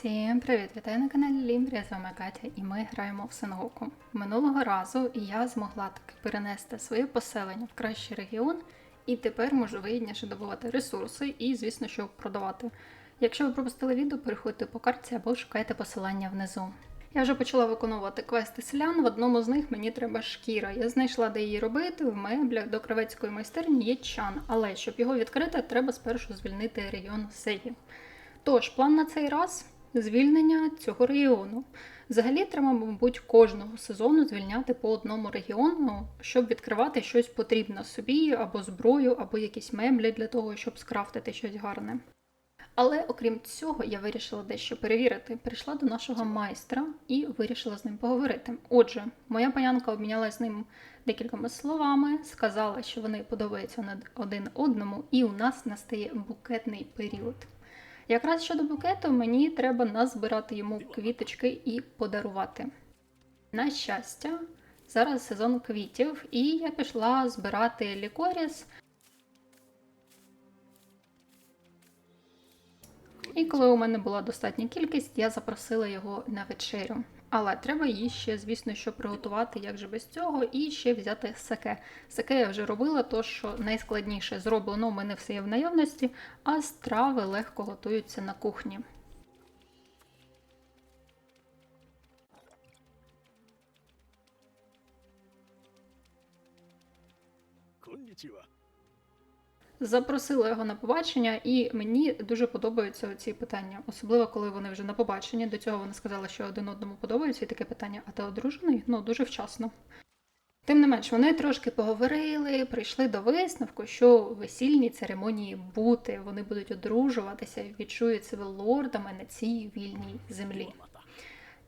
Всім привіт! Вітаю на каналі Лімбрія, з вами Катя, і ми граємо в Сенгоку. Минулого разу я змогла таки перенести своє поселення в кращий регіон, і тепер можу вигідніше добувати ресурси і, звісно, що продавати. Якщо ви пропустили відео, переходьте по карті або шукайте посилання внизу. Я вже почала виконувати квести селян. В одному з них мені треба шкіра. Я знайшла, де її робити. В меблях до кравецької майстерні є чан, але щоб його відкрити, треба спершу звільнити регіон Сегі. Тож, план на цей раз звільнення цього регіону. Взагалі, треба, мабуть, кожного сезону звільняти по одному регіону, щоб відкривати щось потрібне собі, або зброю, або якісь меблі для того, щоб скрафтити щось гарне. Але окрім цього, я вирішила дещо перевірити. Прийшла до нашого майстра і вирішила з ним поговорити. Отже, моя панянка обмінялася з ним декількома словами, сказала, що вони подобаються один одному, і у нас настає букетний період. Якраз щодо букету, мені треба назбирати йому квіточки і подарувати. На щастя, зараз сезон квітів, і я пішла збирати лікоріс. І коли у мене була достатня кількість, я запросила його на вечерю. Але треба її ще, звісно, що приготувати, як же без цього, і ще взяти саке. Саке я вже робила, то що найскладніше зроблено у мене все є в наявності, а страви легко готуються на кухні. Коннічіва. Запросила його на побачення, і мені дуже подобаються ці питання, особливо коли вони вже на побаченні. До цього вони сказали, що один одному подобаються, і таке питання: а ти одружений? Ну дуже вчасно. Тим не менш, вони трошки поговорили, прийшли до висновку, що весільні церемонії бути, вони будуть одружуватися, і відчують себе лордами на цій вільній землі.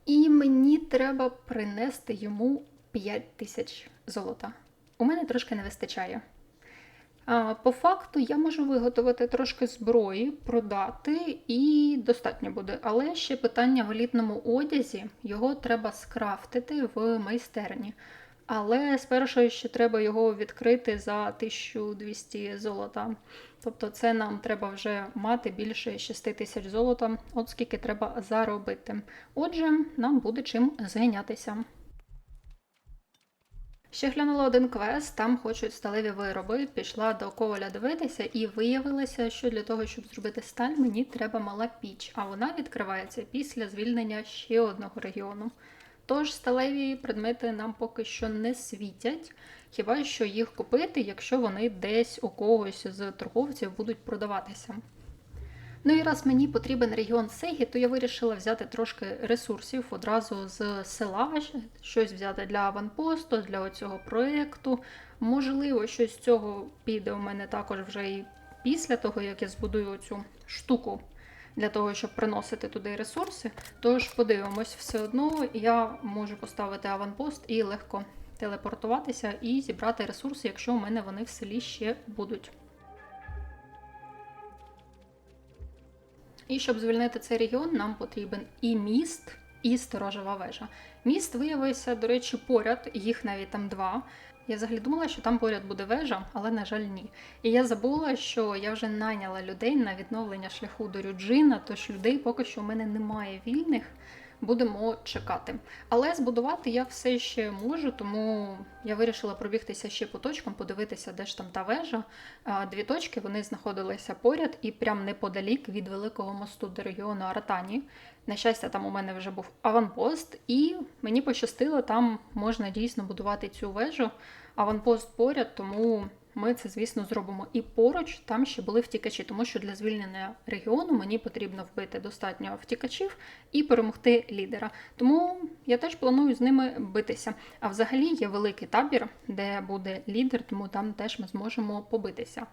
І мені треба принести йому 5 тисяч золота. У мене трошки не вистачає. По факту я можу виготовити трошки зброї, продати і достатньо буде. Але ще питання в елітному одязі, його треба скрафтити в майстерні. Але спершу ще треба його відкрити за 1200 золота. Тобто це нам треба вже мати більше 6 тисяч золота, от скільки треба заробити. Отже, нам буде чим зайнятися. Ще глянула один квест, там хочуть сталеві вироби. Пішла до коваля дивитися, і виявилося, що для того, щоб зробити сталь, мені треба мала піч, а вона відкривається після звільнення ще одного регіону. Тож сталеві предмети нам поки що не світять, хіба що їх купити, якщо вони десь у когось з торговців будуть продаватися. Ну і раз мені потрібен регіон Сегі, то я вирішила взяти трошки ресурсів одразу з села, щось взяти для аванпосту, для цього проєкту. Можливо, щось з цього піде у мене також вже і після того, як я збудую цю штуку для того, щоб приносити туди ресурси. Тож подивимось, все одно я можу поставити аванпост і легко телепортуватися і зібрати ресурси, якщо у мене вони в селі ще будуть. І щоб звільнити цей регіон, нам потрібен і міст, і сторожова вежа. Міст виявився, до речі, поряд, їх навіть там два. Я взагалі думала, що там поряд буде вежа, але, на жаль, ні. І я забула, що я вже найняла людей на відновлення шляху до Рюджина, тож людей поки що у мене немає вільних. Будемо чекати. Але збудувати я все ще можу, тому я вирішила пробігтися ще по точкам, подивитися, де ж там та вежа. Дві точки вони знаходилися поряд і прям неподалік від великого мосту до регіону Аратані. На щастя, там у мене вже був аванпост, і мені пощастило, там можна дійсно будувати цю вежу. Аванпост поряд, тому ми це, звісно, зробимо. І поруч там ще були втікачі, тому що для звільнення регіону мені потрібно вбити достатньо втікачів і перемогти лідера. Тому я теж планую з ними битися. А взагалі є великий табір, де буде лідер, тому там теж ми зможемо побитися.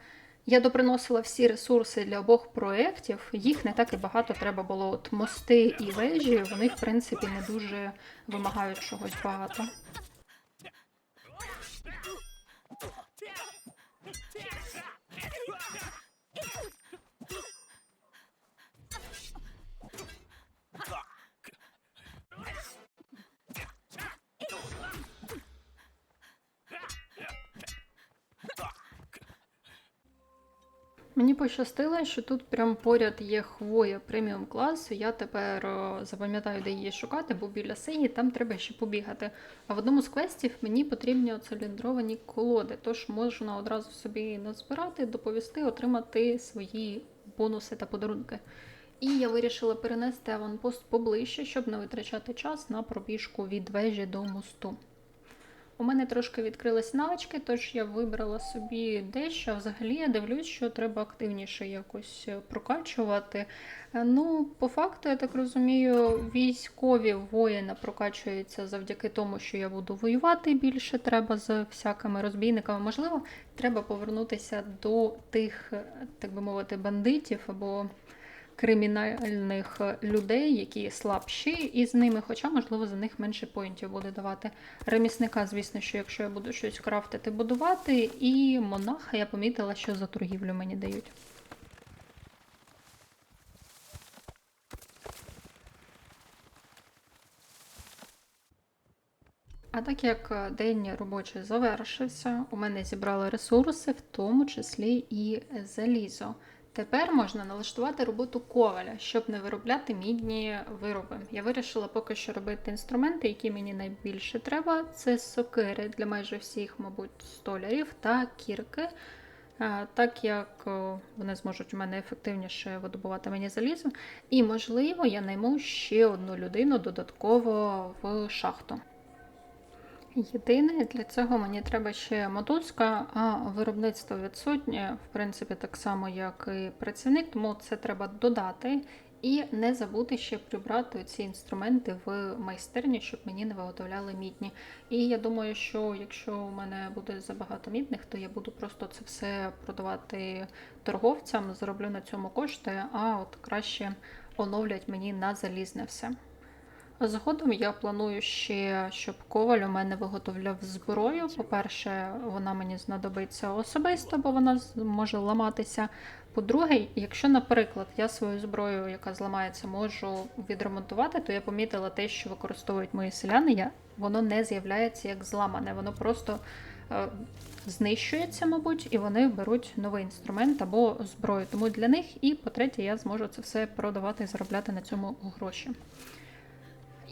Я доприносила всі ресурси для обох проєктів. Їх не так і багато треба було. От мости і вежі, вони, в принципі, не дуже вимагають чогось багато. Yeah! Мені пощастило, що тут прям поряд є хвоя преміум класу. Я тепер запам'ятаю, де її шукати, бо біля сині там треба ще побігати. А в одному з квестів мені потрібні оциліндровані колоди, тож можна одразу собі назбирати, доповісти, отримати свої бонуси та подарунки. І я вирішила перенести аванпост поближче, щоб не витрачати час на пробіжку від вежі до мосту. У мене трошки відкрились навички, тож я вибрала собі дещо. Взагалі я дивлюсь, що треба активніше якось е, прокачувати. Е, Ну, по факту, я так розумію, військові воїни прокачуються завдяки тому, що я буду воювати більше треба з всякими розбійниками. Можливо, треба повернутися до тих, е, так би мовити, бандитів або кримінальних е, людей, які слабші, і з ними, хоча, можливо, за них менше поінтів буде давати. Ремісника, звісно, що якщо я буду щось крафтити, будувати, і монаха я помітила, що за торгівлю мені дають. А так як е, день робочий завершився, у мене зібрали ресурси, в тому числі і залізо. Тепер можна налаштувати роботу коваля, щоб не виробляти мідні вироби. Я вирішила поки що робити інструменти, які мені найбільше треба. Це сокири для майже всіх, мабуть, столярів та кірки. Так як вони зможуть у мене ефективніше видобувати мені залізо. І, можливо, я найму ще одну людину додатково в шахту. Єдине, для цього мені треба ще мотузка, а виробництво відсутнє, в принципі, так само, як і працівник, тому це треба додати. І не забути ще прибрати ці інструменти в майстерні, щоб мені не виготовляли мідні. І я думаю, що якщо у мене буде забагато мідних, то я буду просто це все продавати торговцям, зароблю на цьому кошти, а от краще оновлять мені на залізне все. Згодом я планую ще, щоб коваль у мене виготовляв зброю. По-перше, вона мені знадобиться особисто, бо вона може ламатися. По-друге, якщо, наприклад, я свою зброю, яка зламається, можу відремонтувати, то я помітила те, що використовують мої селяни, я, воно не з'являється як зламане, воно просто е, знищується, мабуть, і вони беруть новий інструмент або зброю. Тому для них, і по-третє, я зможу це все продавати і заробляти на цьому гроші.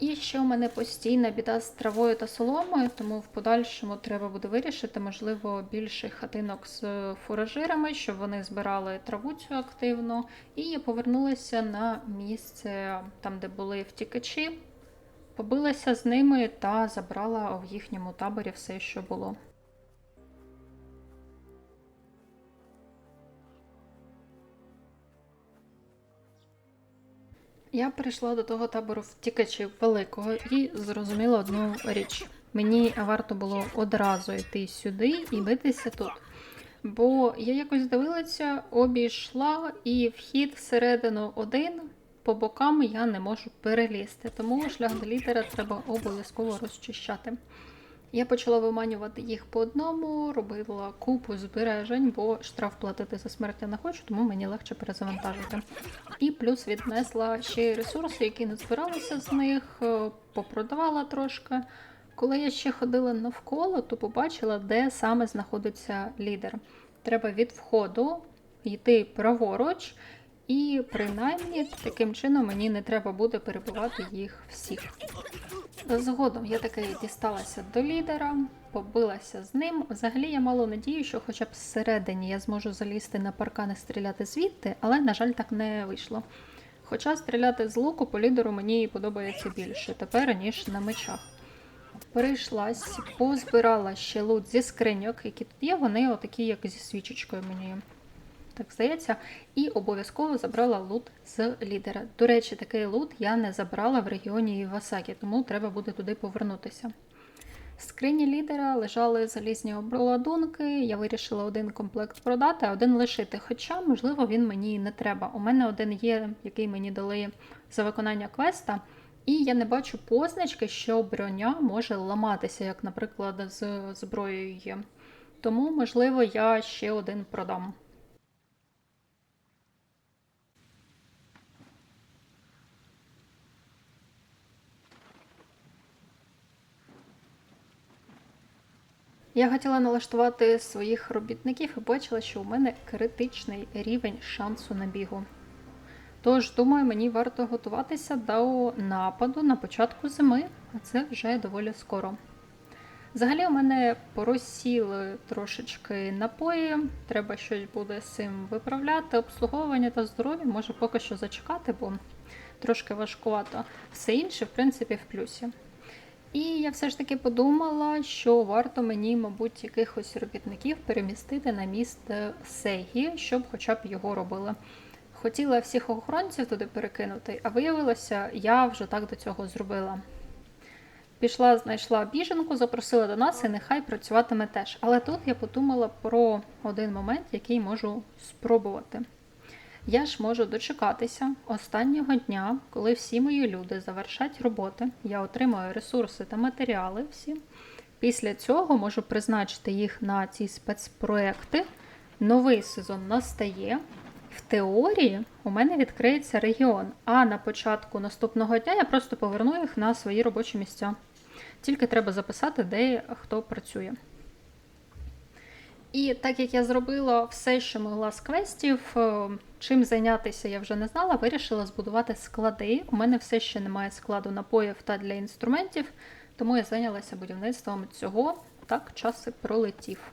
І ще у мене постійна біда з травою та соломою, тому в подальшому треба буде вирішити, можливо, більше хатинок з фуражирами, щоб вони збирали траву цю активно. І повернулася на місце, там, де були втікачі, побилася з ними та забрала в їхньому таборі все, що було. Я прийшла до того табору втікачів великого і зрозуміла одну річ. Мені варто було одразу йти сюди і битися тут. Бо я якось дивилася, обійшла, і вхід всередину один, по бокам я не можу перелізти. Тому шлях до лідера треба обов'язково розчищати. Я почала виманювати їх по одному, робила купу збережень, бо штраф платити за смерть я не хочу, тому мені легше перезавантажити. І плюс віднесла ще ресурси, які не збиралися з них, е, попродавала трошки. Коли я ще ходила навколо, то побачила, де саме знаходиться лідер. Треба від входу йти праворуч, і принаймні таким чином мені не треба буде перебувати їх всіх. Згодом я таки дісталася до лідера, побилася з ним. Взагалі я мала надію, що хоча б зсередині я зможу залізти на паркан і стріляти звідти, але, на жаль, так не вийшло. Хоча стріляти з луку по лідеру мені подобається більше тепер, ніж на мечах. Перейшлась, позбирала ще лут зі скриньок, які тут є, вони отакі, як зі свічечкою мені так здається, і обов'язково забрала лут з лідера. До речі, такий лут я не забрала в регіоні Івасакі, тому треба буде туди повернутися. В скрині лідера лежали залізні обладунки. Я вирішила один комплект продати, а один лишити. Хоча, можливо, він мені не треба. У мене один є, який мені дали за виконання квеста. І я не бачу позначки, що броня може ламатися, як, наприклад, з зброєю. Тому, можливо, я ще один продам. Я хотіла налаштувати своїх робітників і бачила, що у мене критичний рівень шансу на бігу. Тож, думаю, мені варто готуватися до нападу на початку зими, а це вже доволі скоро. Взагалі, у мене поросіли трошечки напої, треба щось буде з цим виправляти. Обслуговування та здоров'я може поки що зачекати, бо трошки важкувато. Все інше, в принципі, в плюсі. І я все ж таки подумала, що варто мені, мабуть, якихось робітників перемістити на місце Сегі, щоб хоча б його робили. Хотіла всіх охоронців туди перекинути, а виявилося, я вже так до цього зробила. Пішла, знайшла біженку, запросила до нас і нехай працюватиме теж. Але тут я подумала про один момент, який можу спробувати. Я ж можу дочекатися останнього дня, коли всі мої люди завершать роботи, я отримаю ресурси та матеріали всі. Після цього можу призначити їх на ці спецпроекти. Новий сезон настає. В теорії у мене відкриється регіон, а на початку наступного дня я просто поверну їх на свої робочі місця. Тільки треба записати, де хто працює. І так як я зробила все, що могла з квестів, е, чим зайнятися я вже не знала, вирішила збудувати склади. У мене все ще немає складу напоїв та для інструментів, тому я зайнялася будівництвом цього. Так, час і пролетів.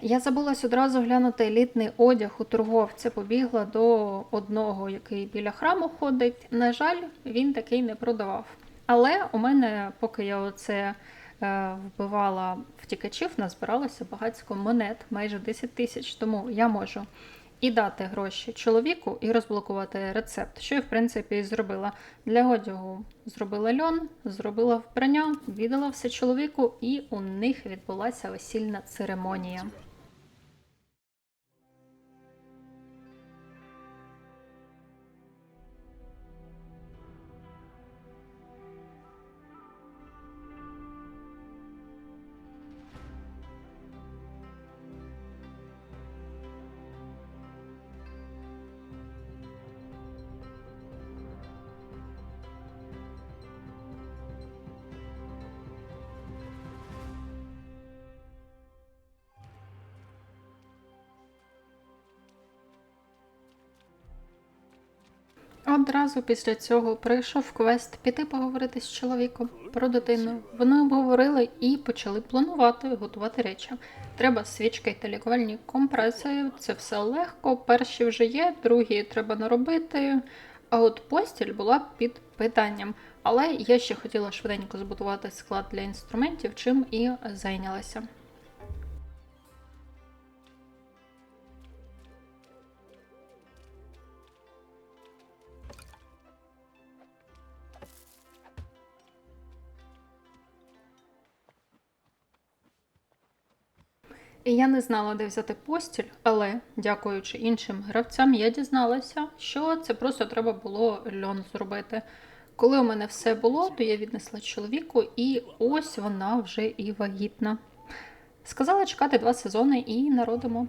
Я забулась одразу глянути елітний одяг у торговця. Побігла до одного, який біля храму ходить. На жаль, він такий не продавав. Але у мене, поки я оце вбивала втікачів, назбиралося багатько монет, майже 10 тисяч. Тому я можу і дати гроші чоловіку, і розблокувати рецепт, що я, в принципі, і зробила. Для одягу зробила льон, зробила вбрання, віддала все чоловіку, і у них відбулася весільна церемонія. Одразу після цього прийшов квест піти поговорити з чоловіком про дитину. Вони обговорили і почали планувати готувати речі. Треба свічки та лікувальні компреси. Це все легко. Перші вже є, другі треба наробити. А от постіль була під питанням. Але я ще хотіла швиденько збудувати склад для інструментів, чим і зайнялася. І я не знала, де взяти постіль, але, дякуючи іншим гравцям, я дізналася, що це просто треба було льон зробити. Коли у мене все було, то я віднесла чоловіку, і ось вона вже і вагітна. Сказала чекати два сезони і народимо.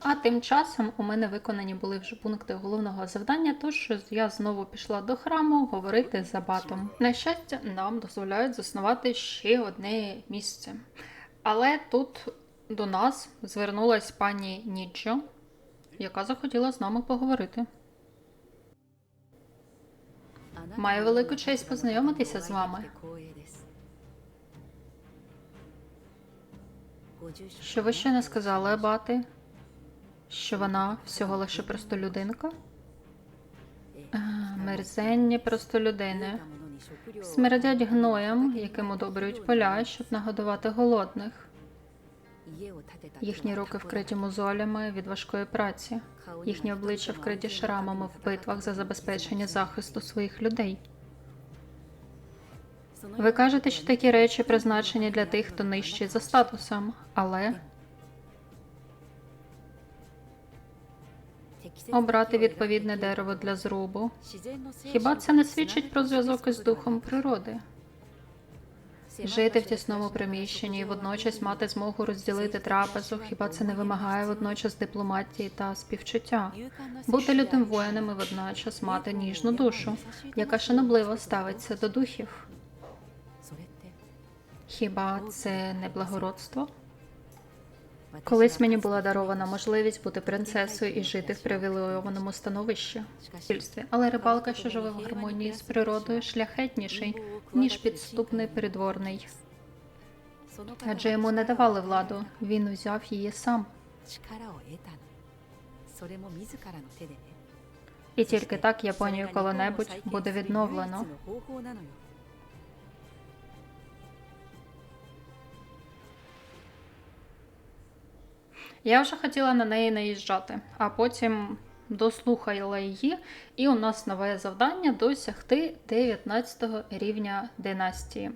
А тим часом у мене виконані були вже пункти головного завдання, тож я знову пішла до храму говорити з абатом. На щастя, нам дозволяють заснувати ще одне місце. Але тут до нас звернулась пані Ніджо, яка захотіла з нами поговорити. Маю велику честь познайомитися з вами. Що ви ще не сказали, абати? Що вона всього лише простолюдинка? А, мерзенні простолюдини. Смердять гноєм, яким удобрюють поля, щоб нагодувати голодних. Їхні руки вкриті мозолями від важкої праці, їхні обличчя вкриті шрамами в битвах за забезпечення захисту своїх людей. Ви кажете, що такі речі призначені для тих, хто нижчий за статусом, але обрати відповідне дерево для зрубу. Хіба це не свідчить про зв'язок із духом природи? Жити в тісному приміщенні і водночас мати змогу розділити трапезу, хіба це не вимагає водночас дипломатії та співчуття? Бути лютим воїном і водночас мати ніжну душу, яка шанобливо ставиться до духів. Хіба це не благородство? Колись мені була дарована можливість бути принцесою і жити в привілейованому становищі але рибалка, що живе в гармонії з природою, шляхетніший, ніж підступний придворний. Адже йому не давали владу, він узяв її сам. І тільки так Японію коли-небудь буде відновлено. Я вже хотіла на неї наїжджати, а потім дослухала її, і у нас нове завдання досягти 19 рівня династії.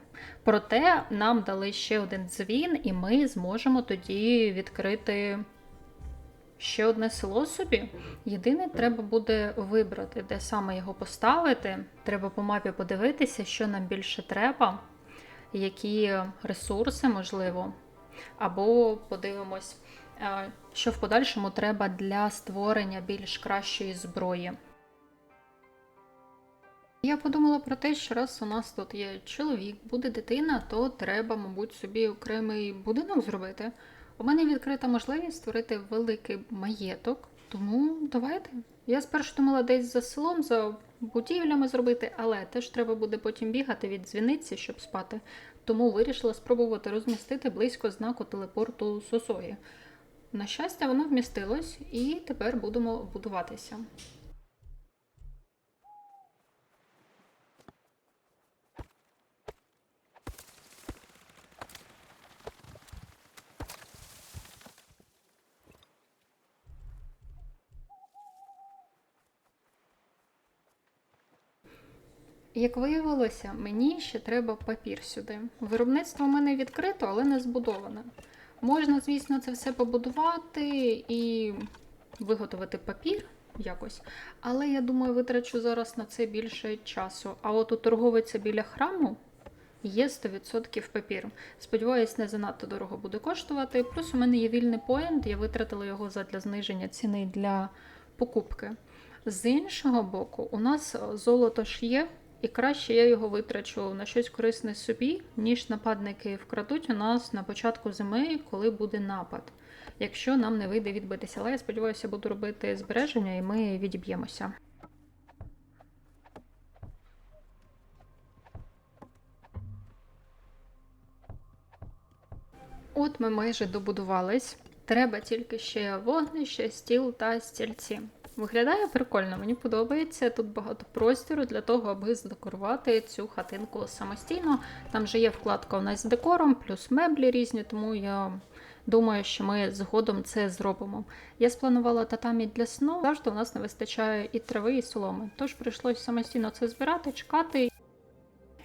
Проте нам дали ще один дзвін, і ми зможемо тоді відкрити ще одне село собі. Єдине, треба буде вибрати, де саме його поставити. Треба по мапі подивитися, що нам більше треба, які ресурси можливо. Або подивимось, що в подальшому треба для створення більш кращої зброї. Я подумала про те, що раз у нас тут є чоловік, буде дитина, то треба, мабуть, собі окремий будинок зробити. У мене відкрита можливість створити великий маєток, тому давайте. Я спершу думала десь за селом, за будівлями зробити, але теж треба буде потім бігати від дзвіниці, щоб спати. Тому вирішила спробувати розмістити близько знаку телепорту Сосої. На щастя, воно вмістилось, і тепер будемо будуватися. Як виявилося, мені ще треба папір сюди. Виробництво в мене відкрито, але не збудоване. Можна, звісно, це все побудувати і виготовити папір якось. Але я думаю, витрачу зараз на це більше часу. А от у торговиця біля храму є 100% папір. Сподіваюсь, не занадто дорого буде коштувати. Плюс у мене є вільний поінт, я витратила його задля зниження ціни для покупки. З іншого боку, у нас золото ж є, і краще я його витрачу на щось корисне собі, ніж нападники вкрадуть у нас на початку зими, коли буде напад. Якщо нам не вийде відбитися. Але я сподіваюся, буду робити збереження і ми відіб'ємося. От ми майже добудувались. Треба тільки ще вогнище, стіл та стільці. Виглядає прикольно, мені подобається. Тут багато простіру для того, аби задекорувати цю хатинку самостійно. Там же є вкладка у нас з декором, плюс меблі різні, тому я думаю, що ми згодом це зробимо. Я спланувала татамі для сну. Завжди у нас не вистачає і трави, і соломи. Тож прийшлось самостійно це збирати, чекати.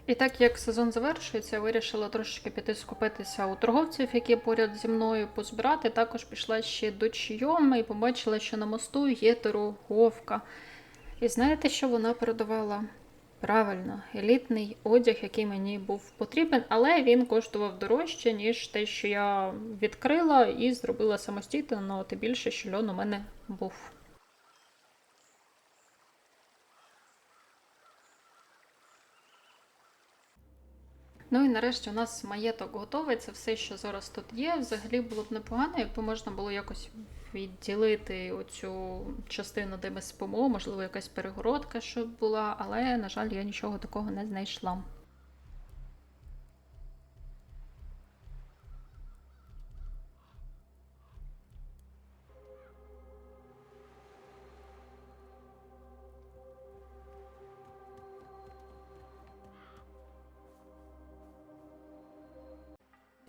І так як сезон завершується, вирішила трошечки піти скупитися у торговців, які поряд зі мною позбирати. Також пішла ще до чийоми і побачила, що на мосту є торговка. І знаєте, що вона продавала? Правильно, елітний одяг, який мені був потрібен, але він коштував дорожче, ніж те, що я відкрила і зробила самостійно, тим більше, що льон у мене був. Ну і нарешті у нас маєток готовий. Це все, що зараз тут є. Взагалі було б непогано, якби можна було якось відділити оцю частину, де ми спимо, можливо, якась перегородка, щоб була, але, на жаль, я нічого такого не знайшла.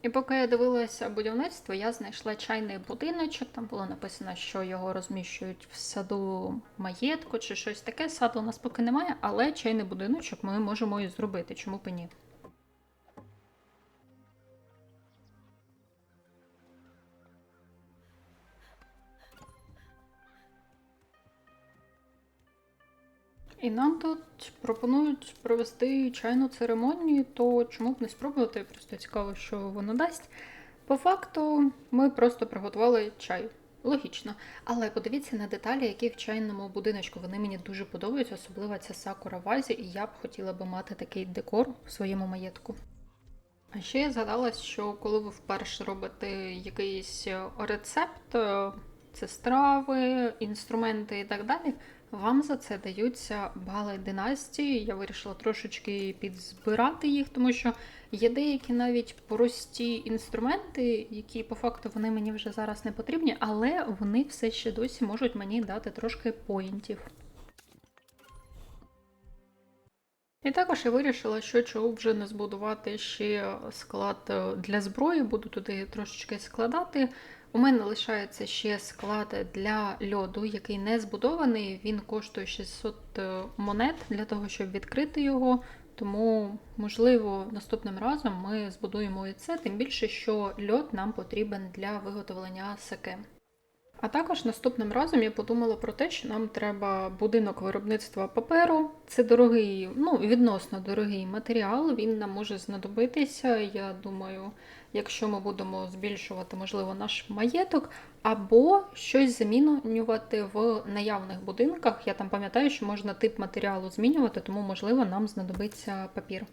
І поки я дивилася будівництво, я знайшла чайний будиночок. Там було написано, що його розміщують в саду маєтку чи щось таке. Саду у нас поки немає, але чайний будиночок ми можемо і зробити. Чому б і ні? І нам тут пропонують провести чайну церемонію, то чому б не спробувати? Просто цікаво, що воно дасть. По факту, ми просто приготували чай. Логічно. Але подивіться на деталі, які в чайному будиночку. Вони мені дуже подобаються, особливо ця сакура вазі, і я б хотіла би мати такий декор в своєму маєтку. А ще я згадалась, що коли ви вперше робите якийсь е, рецепт, е, це страви, інструменти і так далі, вам за це даються бали династії. Я вирішила трошечки підзбирати їх, тому що є деякі навіть прості інструменти, які по факту вони мені вже зараз не потрібні, але вони все ще досі можуть мені дати трошки поінтів. І також я вирішила, що чого вже не збудувати ще склад для зброї, буду туди трошечки складати. У мене лишається ще склад для льоду, який не збудований. Він коштує 600 монет для того, щоб відкрити його. Тому, можливо, наступним разом ми збудуємо і це, тим більше, що льод нам потрібен для виготовлення саке. А також наступним разом я подумала про те, що нам треба будинок виробництва паперу. Це дорогий, ну відносно дорогий матеріал. Він нам може знадобитися. Я думаю, якщо ми будемо збільшувати, можливо, наш маєток, або щось замінювати в наявних будинках. Я там пам'ятаю, що можна тип матеріалу змінювати, тому можливо нам знадобиться папір.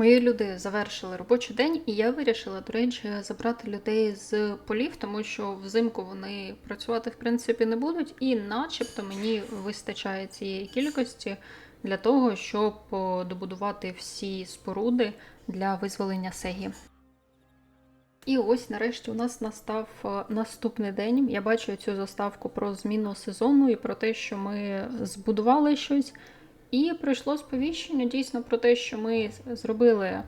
Мої люди завершили робочий день, і я вирішила, до речі, забрати людей з полів, тому що взимку вони працювати в принципі не будуть, і начебто мені вистачає цієї кількості для того, щоб добудувати всі споруди для визволення Сегі. І ось нарешті у нас настав е, наступний день. Я бачу цю заставку про зміну сезону і про те, що ми збудували щось. І прийшло сповіщення дійсно про те, що ми зробили е,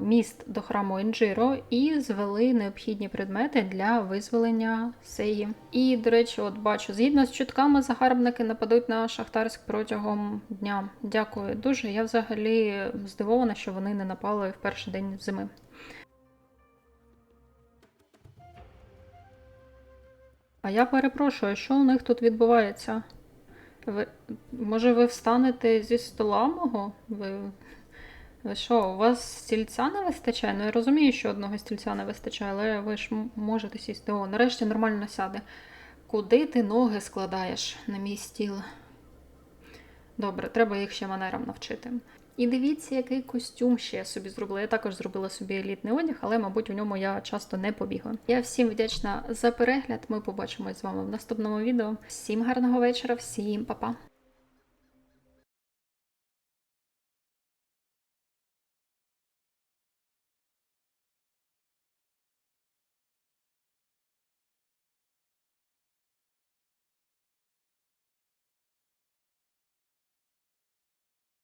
міст до храму Інджиро і звели необхідні предмети для визволення Сеї. І, до речі, от бачу, згідно з чутками, загарбники нападуть на Шахтарськ протягом дня. Дякую дуже. Я взагалі здивована, що вони не напали в перший день зими. А я перепрошую, що у них тут відбувається? Ви, може, ви встанете зі стола мого? Ви, ви що, у вас стільця не вистачає? Ну, я розумію, що одного стільця не вистачає, але ви ж можете сісти. О, нарешті нормально сяде. Куди ти ноги складаєш на мій стіл? Добре, треба їх ще манерам навчити. І дивіться, який костюм ще я собі зробила. Я також зробила собі елітний одяг, але, мабуть, у ньому я часто не побігаю. Я всім вдячна за перегляд. Ми побачимось з вами в наступному відео. Всім гарного вечора, всім па-па!